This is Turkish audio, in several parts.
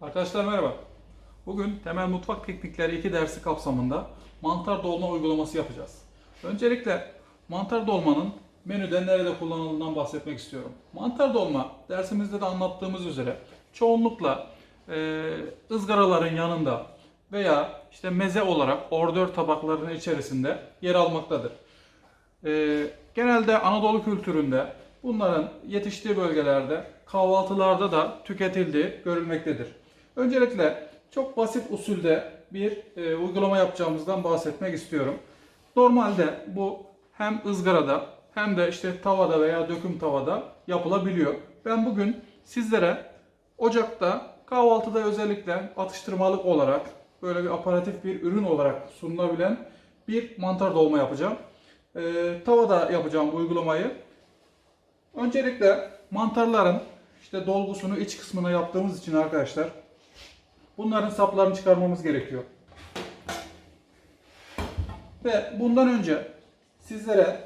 Arkadaşlar merhaba. Bugün temel mutfak teknikleri 2 dersi kapsamında mantar dolma uygulaması yapacağız. Öncelikle mantar dolmanın menüde nerede kullanıldığından bahsetmek istiyorum. Mantar dolma dersimizde de anlattığımız üzere çoğunlukla e, ızgaraların yanında veya işte meze olarak ordör tabaklarının içerisinde yer almaktadır. E, genelde Anadolu kültüründe bunların yetiştiği bölgelerde kahvaltılarda da tüketildiği görülmektedir. Öncelikle çok basit usulde bir e, uygulama yapacağımızdan bahsetmek istiyorum. Normalde bu hem ızgarada hem de işte tavada veya döküm tavada yapılabiliyor. Ben bugün sizlere ocakta kahvaltıda özellikle atıştırmalık olarak böyle bir aparatif bir ürün olarak sunulabilen bir mantar dolma yapacağım. E, tavada yapacağım bu uygulamayı. Öncelikle mantarların işte dolgusunu iç kısmına yaptığımız için arkadaşlar bunların saplarını çıkarmamız gerekiyor. Ve bundan önce sizlere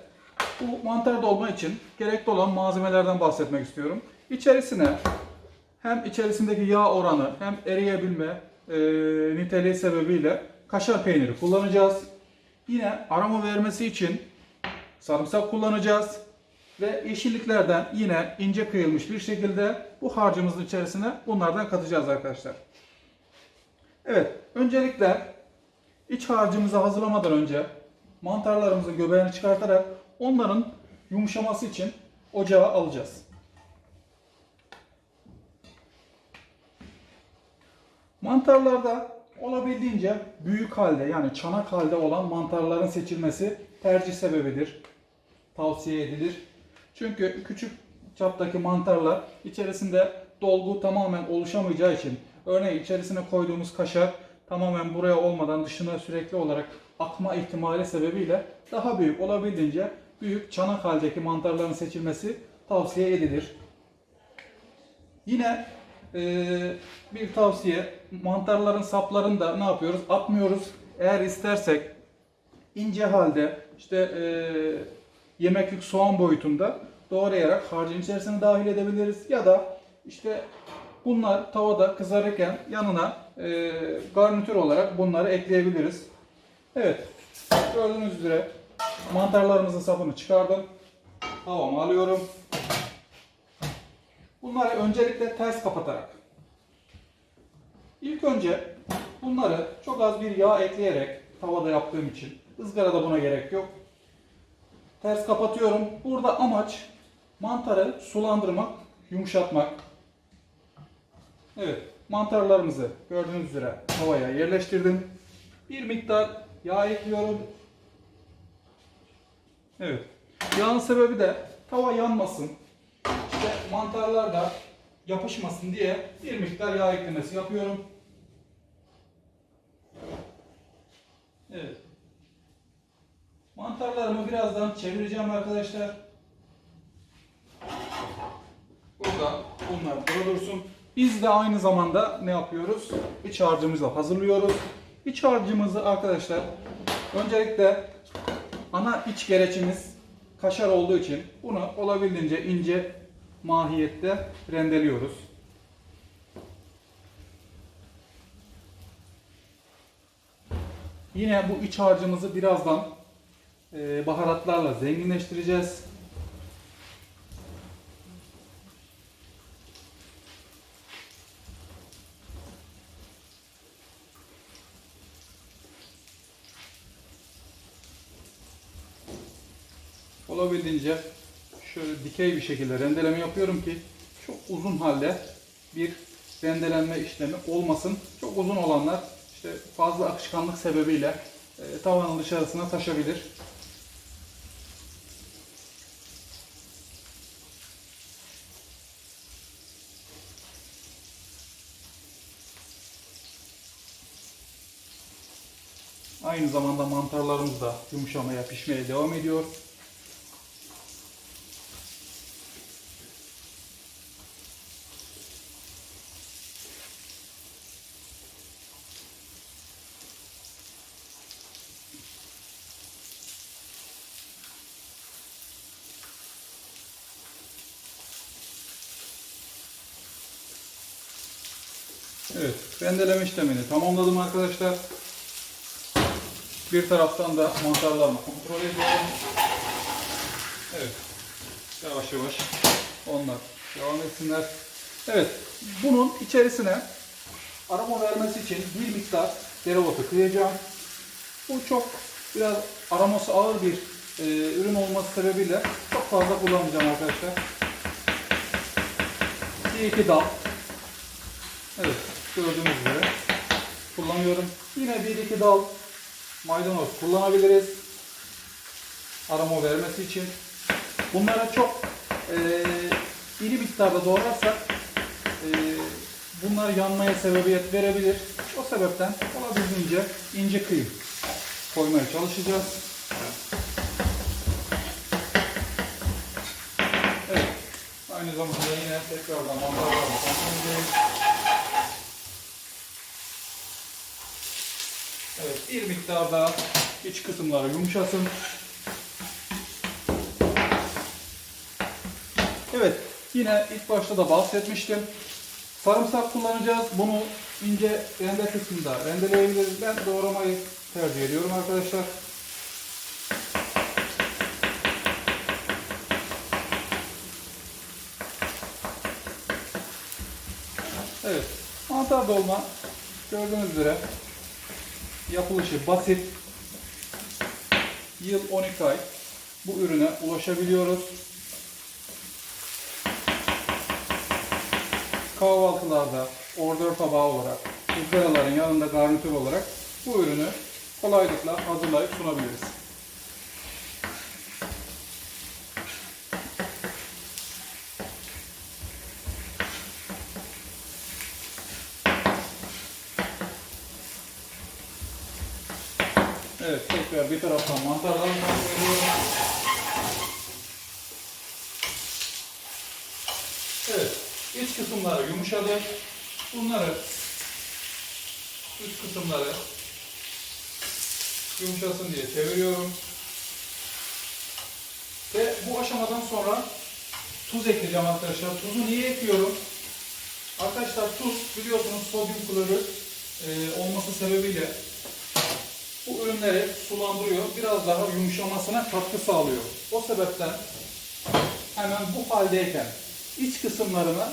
bu mantar dolma için gerekli olan malzemelerden bahsetmek istiyorum. İçerisine hem içerisindeki yağ oranı hem eriyebilme e, niteliği sebebiyle kaşar peyniri kullanacağız. Yine aroma vermesi için sarımsak kullanacağız. Ve yeşilliklerden yine ince kıyılmış bir şekilde bu harcımızın içerisine bunlardan katacağız arkadaşlar. Evet, öncelikle iç harcımızı hazırlamadan önce mantarlarımızın göbeğini çıkartarak onların yumuşaması için ocağa alacağız. Mantarlarda olabildiğince büyük halde yani çanak halde olan mantarların seçilmesi tercih sebebidir. Tavsiye edilir. Çünkü küçük çaptaki mantarlar içerisinde dolgu tamamen oluşamayacağı için örneğin içerisine koyduğumuz kaşar tamamen buraya olmadan dışına sürekli olarak akma ihtimali sebebiyle daha büyük olabildiğince büyük çanak haldeki mantarların seçilmesi tavsiye edilir. Yine eee, bir tavsiye mantarların saplarını da ne yapıyoruz? Atmıyoruz. Eğer istersek ince halde işte eee yemeklik soğan boyutunda doğrayarak harcın içerisine dahil edebiliriz. Ya da işte bunlar tavada kızarırken yanına e, garnitür olarak bunları ekleyebiliriz. Evet gördüğünüz üzere mantarlarımızın sapını çıkardım. Havamı alıyorum. Bunları öncelikle ters kapatarak İlk önce bunları çok az bir yağ ekleyerek tavada yaptığım için ızgarada buna gerek yok. Ters kapatıyorum. Burada amaç mantarı sulandırmak, yumuşatmak. Evet, mantarlarımızı gördüğünüz üzere tavaya yerleştirdim. Bir miktar yağ ekliyorum. Evet. Yağın sebebi de tava yanmasın. İşte mantarlar da yapışmasın diye bir miktar yağ eklemesi yapıyorum. Evet. Mantarlarımı birazdan çevireceğim arkadaşlar. Burada bunlar burada dursun. Biz de aynı zamanda ne yapıyoruz? İç harcımızı hazırlıyoruz. İç harcımızı arkadaşlar öncelikle ana iç gereçimiz kaşar olduğu için bunu olabildiğince ince mahiyette rendeliyoruz. Yine bu iç harcımızı birazdan e, baharatlarla zenginleştireceğiz. Olabildiğince şöyle dikey bir şekilde rendeleme yapıyorum ki çok uzun halde bir rendelenme işlemi olmasın. Çok uzun olanlar işte fazla akışkanlık sebebiyle e, tavanın dışarısına taşabilir. Aynı zamanda mantarlarımız da yumuşamaya, pişmeye devam ediyor. Evet, rendeleme işlemini tamamladım arkadaşlar. Bir taraftan da mantarlarını kontrol ediyorum. Evet, yavaş yavaş onlar devam etsinler. Evet, bunun içerisine aroma vermesi için bir miktar dereotu kıyacağım. Bu çok biraz aroması ağır bir e, ürün olması sebebiyle çok fazla kullanmayacağım arkadaşlar. Bir iki dal. Evet, gördüğünüz gibi kullanıyorum. Yine bir iki dal maydanoz kullanabiliriz. Aroma vermesi için. Bunlara çok e, iri miktarda doğrarsak e, bunlar yanmaya sebebiyet verebilir. O sebepten olabildiğince ince kıyım koymaya çalışacağız. Evet. Aynı zamanda yine tekrardan mantarlarla kontrol edelim. Evet, bir miktar daha iç kısımları yumuşasın. Evet, yine ilk başta da bahsetmiştim. Sarımsak kullanacağız. Bunu ince rende kısmında rendeleyebiliriz. Ben doğramayı tercih ediyorum arkadaşlar. Evet, mantar dolma gördüğünüz üzere yapılışı basit. Yıl 12 ay bu ürüne ulaşabiliyoruz. Kahvaltılarda ordör tabağı olarak, ızgaraların yanında garnitür olarak bu ürünü kolaylıkla hazırlayıp sunabiliriz. Evet, tekrar bir taraftan mantarlarını kontrol ediyorum. Evet, iç kısımları yumuşadı. Bunları üst kısımları yumuşasın diye çeviriyorum. Ve bu aşamadan sonra tuz ekleyeceğim arkadaşlar. Tuzu niye ekliyorum? Arkadaşlar tuz biliyorsunuz sodyum klorür e, olması sebebiyle bu ürünleri sulandırıyor. Biraz daha yumuşamasına katkı sağlıyor. O sebepten hemen bu haldeyken iç kısımlarına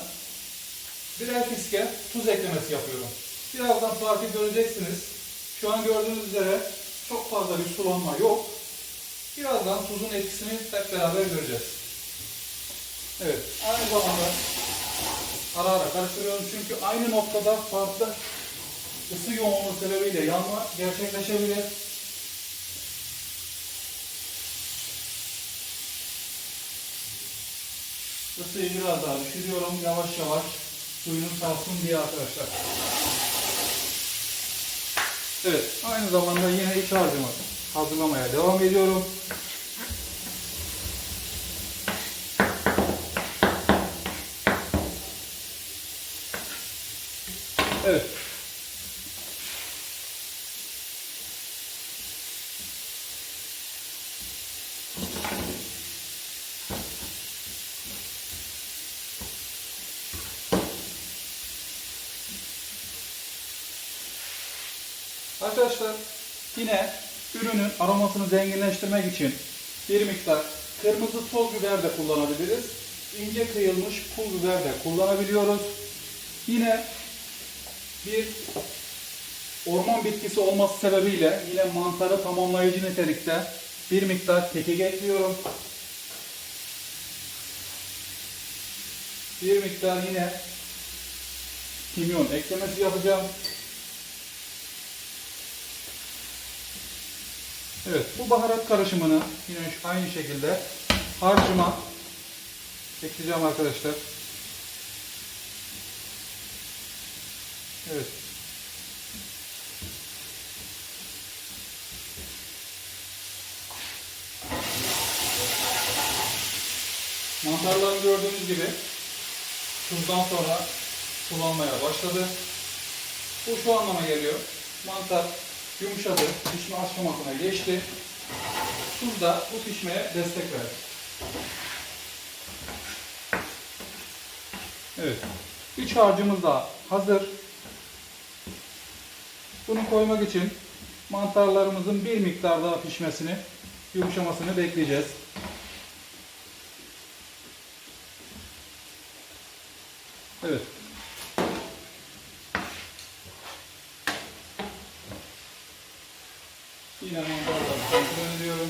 birer fiske tuz eklemesi yapıyorum. Birazdan farkı göreceksiniz. Şu an gördüğünüz üzere çok fazla bir sulanma yok. Birazdan tuzun etkisini hep beraber göreceğiz. Evet, aynı zamanda ara ara karıştırıyorum çünkü aynı noktada farklı ısı yoğunluğu sebebiyle yanma gerçekleşebilir. Isıyı biraz daha düşürüyorum yavaş yavaş suyunu salsın diye arkadaşlar. Evet, aynı zamanda yine iç harcımı hazırlamaya devam ediyorum. Evet, Arkadaşlar yine ürünün aromasını zenginleştirmek için bir miktar kırmızı toz biber de kullanabiliriz. İnce kıyılmış pul biber de kullanabiliyoruz. Yine bir orman bitkisi olması sebebiyle yine mantarı tamamlayıcı nitelikte bir miktar kekik ekliyorum. Bir miktar yine kimyon eklemesi yapacağım. Evet, bu baharat karışımını yine şu- aynı şekilde harcıma ekleyeceğim arkadaşlar. Evet. Mantarları gördüğünüz gibi tuzdan sonra sulanmaya başladı. Bu şu anlama geliyor. Mantar yumuşadı, pişme aşamasına geçti. Tuz da bu pişmeye destek verdi. Evet. İç harcımız da hazır. Bunu koymak için mantarlarımızın bir miktar daha pişmesini, yumuşamasını bekleyeceğiz. Evet. Yine mantarları kontrol ediyorum.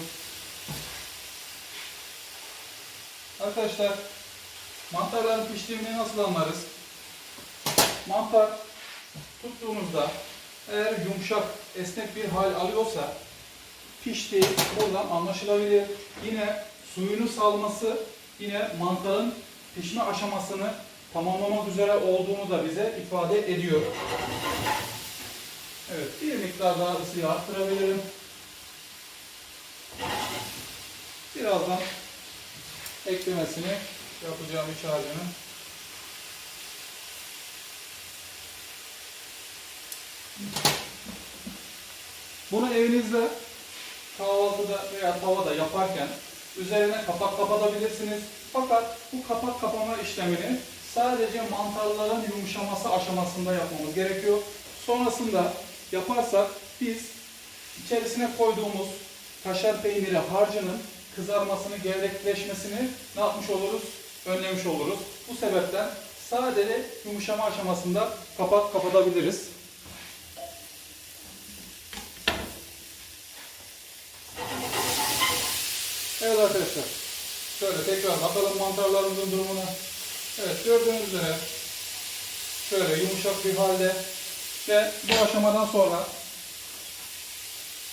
Arkadaşlar, mantarların piştiğini nasıl anlarız? Mantar tuttuğunuzda eğer yumuşak, esnek bir hal alıyorsa piştiği buradan anlaşılabilir. Yine suyunu salması yine mantarın pişme aşamasını tamamlamak üzere olduğunu da bize ifade ediyor. Evet, bir miktar daha ısıyı arttırabilirim. Birazdan eklemesini yapacağım iç harcının. Bunu evinizde kahvaltıda veya tavada yaparken üzerine kapak kapatabilirsiniz. Fakat bu kapak kapama işlemini sadece mantarların yumuşaması aşamasında yapmamız gerekiyor. Sonrasında yaparsak biz içerisine koyduğumuz kaşar peyniri harcının kızarmasını, gevrekleşmesini ne yapmış oluruz? Önlemiş oluruz. Bu sebepten sadece yumuşama aşamasında kapak kapatabiliriz. Evet arkadaşlar. Şöyle tekrar bakalım mantarlarımızın durumuna. Evet gördüğünüz üzere şöyle yumuşak bir halde ve bu aşamadan sonra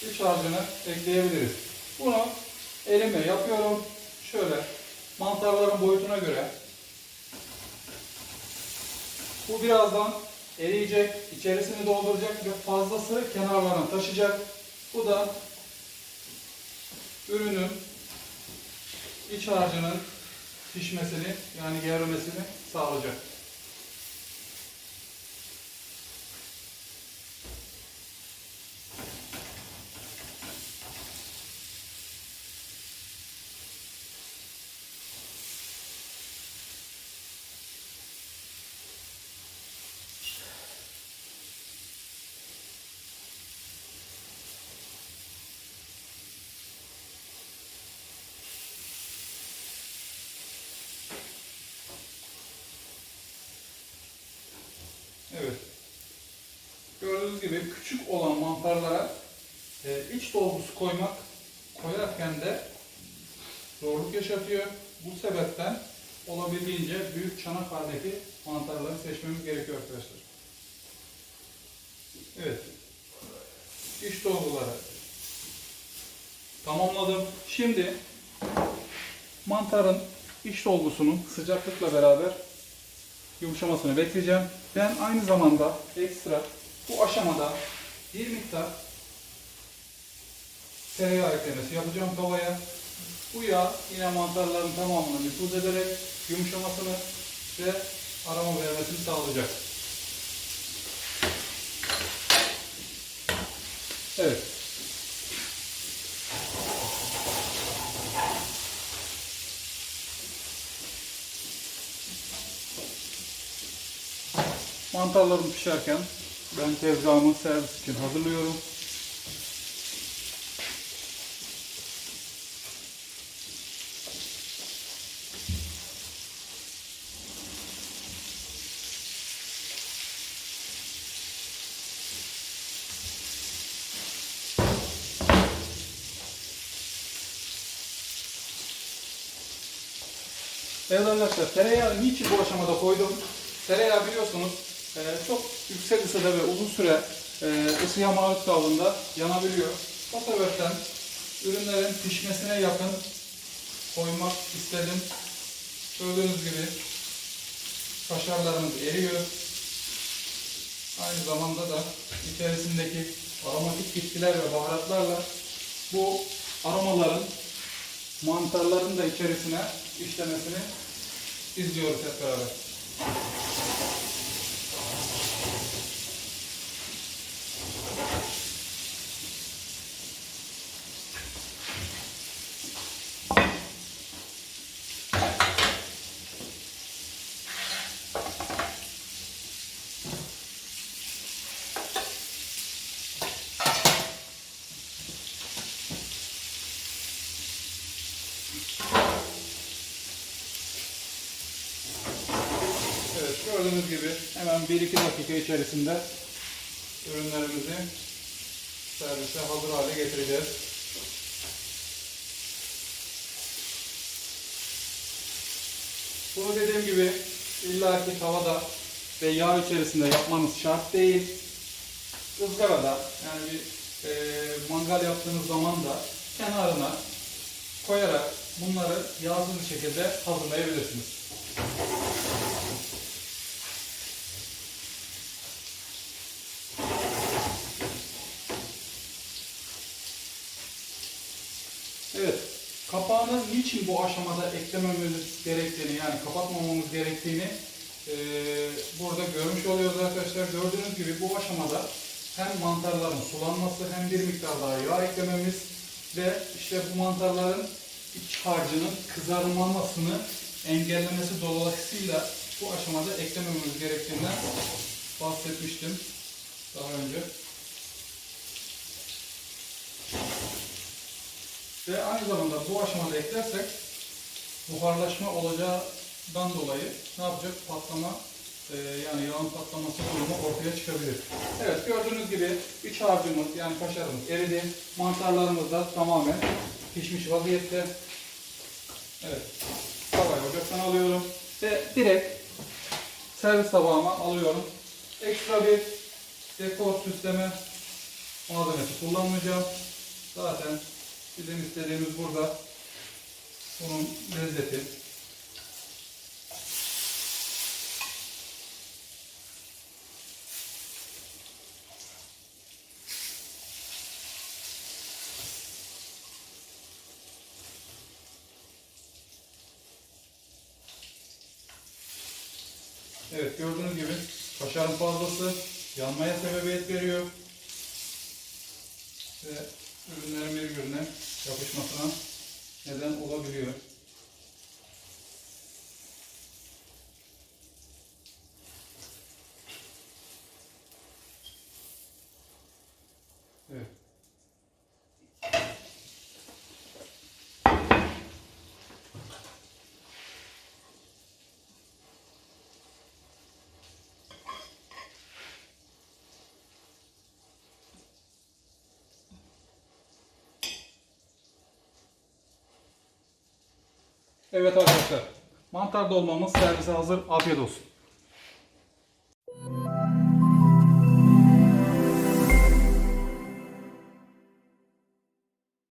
iç harcını ekleyebiliriz. Bunu elimle yapıyorum. Şöyle mantarların boyutuna göre bu birazdan eriyecek, içerisini dolduracak ve fazlası kenarlarına taşıyacak. Bu da ürünün iç harcının pişmesini yani gevremesini sağlayacak. Evet. Gördüğünüz gibi küçük olan mantarlara e, iç dolgusu koymak koyarken de zorluk yaşatıyor. Bu sebepten olabildiğince büyük çanak haldeki mantarları seçmemiz gerekiyor arkadaşlar. Evet. İç dolguları tamamladım. Şimdi mantarın iç dolgusunun sıcaklıkla beraber yumuşamasını bekleyeceğim. Ben aynı zamanda ekstra bu aşamada bir miktar tereyağı eklemesi yapacağım tavaya. Bu yağ yine mantarların tamamını nüfuz ederek yumuşamasını ve aroma vermesini sağlayacak. Evet. Mantarlarım pişerken ben tezgahımı servis için hazırlıyorum. Evet arkadaşlar tereyağı niçin bu aşamada koydum? Tereyağı biliyorsunuz çok yüksek ısıda ve uzun süre e, ısıya maruz kaldığında yanabiliyor. O sebepten ürünlerin pişmesine yakın koymak istedim. Gördüğünüz gibi kaşarlarımız eriyor. Aynı zamanda da içerisindeki aromatik bitkiler ve baharatlarla bu aromaların mantarların da içerisine işlemesini izliyoruz hep beraber. Hemen 1-2 dakika içerisinde ürünlerimizi servise hazır hale getireceğiz. Bunu dediğim gibi illaki tavada ve yağ içerisinde yapmanız şart değil. Izgarada yani bir e, mangal yaptığınız zaman da kenarına koyarak bunları bir şekilde hazırlayabilirsiniz. Evet, kapağını niçin bu aşamada eklememiz gerektiğini yani kapatmamamız gerektiğini e, burada görmüş oluyoruz arkadaşlar. Gördüğünüz gibi bu aşamada hem mantarların sulanması hem bir miktar daha yağ eklememiz ve işte bu mantarların iç harcının kızarmamasını engellemesi dolayısıyla bu aşamada eklemememiz gerektiğinden bahsetmiştim daha önce. Ve aynı zamanda bu aşamada eklersek buharlaşma olacağından dolayı ne yapacak? Patlama e, yani yağın patlaması durumu ortaya çıkabilir. Evet gördüğünüz gibi iç harcımız yani kaşarımız eridi. Mantarlarımız da tamamen pişmiş vaziyette. Evet. Tavayı ocaktan alıyorum ve direkt servis tabağıma alıyorum. Ekstra bir dekor süsleme malzemesi kullanmayacağım. Zaten bizim istediğimiz burada bunun lezzeti. Evet gördüğünüz gibi kaşarın fazlası yanmaya sebebiyet veriyor. Ve ürünlerin birbirine yapışmasına neden olabiliyor. Evet. Evet arkadaşlar. Mantar dolmamız servise hazır. Afiyet olsun.